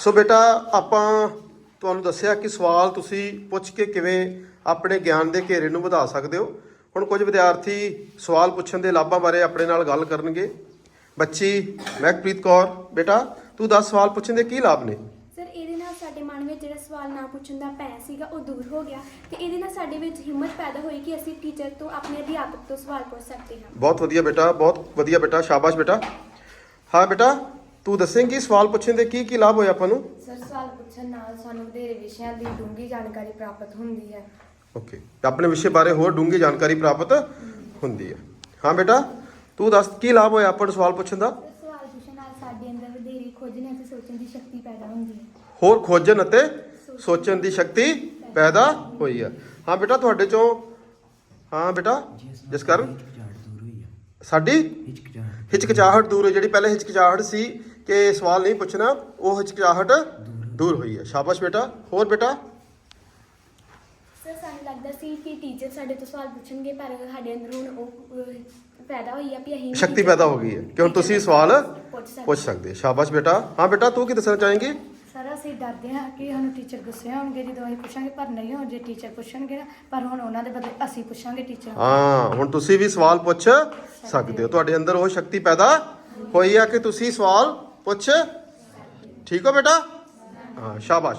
ਸੋ ਬੇਟਾ ਆਪਾਂ ਤੁਹਾਨੂੰ ਦੱਸਿਆ ਕਿ ਸਵਾਲ ਤੁਸੀਂ ਪੁੱਛ ਕੇ ਕਿਵੇਂ ਆਪਣੇ ਗਿਆਨ ਦੇ ਘੇਰੇ ਨੂੰ ਵਧਾ ਸਕਦੇ ਹੋ। ਹੁਣ ਕੁਝ ਵਿਦਿਆਰਥੀ ਸਵਾਲ ਪੁੱਛਣ ਦੇ ਲਾਭਾਂ ਬਾਰੇ ਆਪਣੇ ਨਾਲ ਗੱਲ ਕਰਨਗੇ। ਬੱਚੀ ਮਹਿਕਪ੍ਰੀਤ ਕੌਰ ਬੇਟਾ ਤੂੰ 10 ਸਵਾਲ ਪੁੱਛਣ ਦੇ ਕੀ ਲਾਭ ਨੇ? ਸਰ ਇਹਦੇ ਨਾਲ ਸਾਡੇ ਮਨ ਵਿੱਚ ਜਿਹੜਾ ਸਵਾਲ ਨਾ ਪੁੱਛਣ ਦਾ ਭੈ ਸੀਗਾ ਉਹ ਦੂਰ ਹੋ ਗਿਆ ਤੇ ਇਹਦੇ ਨਾਲ ਸਾਡੇ ਵਿੱਚ ਹਿੰਮਤ ਪੈਦਾ ਹੋਈ ਕਿ ਅਸੀਂ ਟੀਚਰ ਤੋਂ ਆਪਣੇ ਅਧਿਆਪਕ ਤੋਂ ਸਵਾਲ ਪੁੱਛ ਸਕਦੇ ਹਾਂ। ਬਹੁਤ ਵਧੀਆ ਬੇਟਾ ਬਹੁਤ ਵਧੀਆ ਬੇਟਾ ਸ਼ਾਬਾਸ਼ ਬੇਟਾ। ਹਾਂ ਬੇਟਾ ਤੂੰ ਦੱਸੇਂਗੀ ਸਵਾਲ ਪੁੱਛਣ ਦੇ ਕੀ ਕੀ ਲਾਭ ਹੋਏ ਆਪਾਂ ਨੂੰ? ਸਰ ਸਵਾਲ ਪੁੱਛਣ ਨਾਲ ਸਾਨੂੰ ਵਧੇਰੇ ਵਿਸ਼ਿਆਂ ਦੀ ਡੂੰਘੀ ਜਾਣਕਾਰੀ ਪ੍ਰਾਪਤ ਹੁੰਦੀ ਹੈ। ਓਕੇ। ਆਪਣੇ ਵਿਸ਼ੇ ਬਾਰੇ ਹੋਰ ਡੂੰਘੀ ਜਾਣਕਾਰੀ ਪ੍ਰਾਪਤ ਹੁੰਦੀ ਹੈ। ਹਾਂ ਬੇਟਾ ਤੂੰ ਦੱਸ ਕੀ ਲਾਭ ਹੋਇਆ ਆਪਾਂ ਨੂੰ ਸਵਾਲ ਪੁੱਛਣ ਦਾ? ਸਵਾਲ ਪੁੱਛਣ ਨਾਲ ਸਾਡੇ ਅੰਦਰ ਵਧੇਰੀ ਖੋਜਣ ਅਤੇ ਸੋਚਣ ਦੀ ਸ਼ਕਤੀ ਪੈਦਾ ਹੁੰਦੀ ਹੈ। ਹੋਰ ਖੋਜਣ ਅਤੇ ਸੋਚਣ ਦੀ ਸ਼ਕਤੀ ਪੈਦਾ ਹੋਈ ਹੈ। ਹਾਂ ਬੇਟਾ ਤੁਹਾਡੇ ਚੋਂ ਹਾਂ ਬੇਟਾ ਜਿਸ ਕਾਰਨ ਸਾਡੀ? ਹਿਚਕਚਾਹਟ ਹਿਚਕਿਚਾਹਟ ਦੂਰ ਹੋਈ ਜਿਹੜੀ ਪਹਿਲੇ ਹਿਚਕਿਚਾਹਟ ਸੀ ਕਿ ਸਵਾਲ ਨਹੀਂ ਪੁੱਛਣਾ ਉਹ ਹਿਚਕਿਚਾਹਟ ਦੂਰ ਹੋਈ ਹੈ। ਸ਼ਾਬਾਸ਼ ਬੇਟਾ ਹੋਰ ਬੇਟਾ? ਸਰ ਸਾਨੂੰ ਲੱਗਦਾ ਸੀ ਕਿ ਟੀਚਰ ਸਾਡੇ ਤੋਂ ਸਵਾਲ ਪੁੱਛਣਗੇ ਪਰ ਸਾਡੇ ਅੰਦਰ ਹੁਣ ਉਹ ਅਹ, ਪੈਦਾ ਹੋਈ ਆ ਕਿ ਅਸੀਂ ਵੀ ਸ਼ਕਤੀ teacher ਪੈਦਾ ਹੋ ਗਈ ਹੈ। ਕਿ ਹੁਣ ਤੁਸੀਂ ਸਵਾਲ ਪੁੱਛ ਸਕਦੇ ਪੁੱਛ ਸਕਦੇ ਹੋ। ਸ਼ਾਬਾਸ਼ ਬੇਟਾ। ਹਾਂ ਬੇਟਾ ਤੂੰ ਕੀ ਦੱਸਣਾ ਚਾਹੇਂਗੀ? ਸਰ ਅਸੀਂ ਡਰਦੇ ਹਾਂ ਕਿ ਸਾਨੂੰ ਟੀਚਰ ਗੁੱਸੇ ਹੋਣਗੇ ਜਦੋਂ ਅਸੀਂ ਪੁੱਛਾਂਗੇ ਪਰ ਨਹੀਂ ਹੋਣ ਜੇ ਟੀਚਰ ਪੁੱਛਣਗੇ ਨਾ ਪਰ ਹੁਣ ਉਹਨਾਂ ਦੇ ਬਦਲੇ ਅਸੀਂ ਪੁੱਛਾਂਗੇ ਟੀਚਰ ਹਾਂ ਹੁਣ ਤੁਸੀਂ ਵੀ ਸਵਾਲ ਪੁੱਛ ਸਕਦੇ ਹੋ। ਤੁਹਾਡੇ ਅੰਦਰ ਉਹ ਸ਼ਕਤੀ ਪੈਦਾ ਹੋਈ ਆ ਕਿ ਤੁਸੀਂ ਸਵਾਲ ਪੁੱਛ। ਠੀਕ ਹੋ ਬੇਟਾ? ਹਾਂ ਸ਼ਾਬਾਸ਼।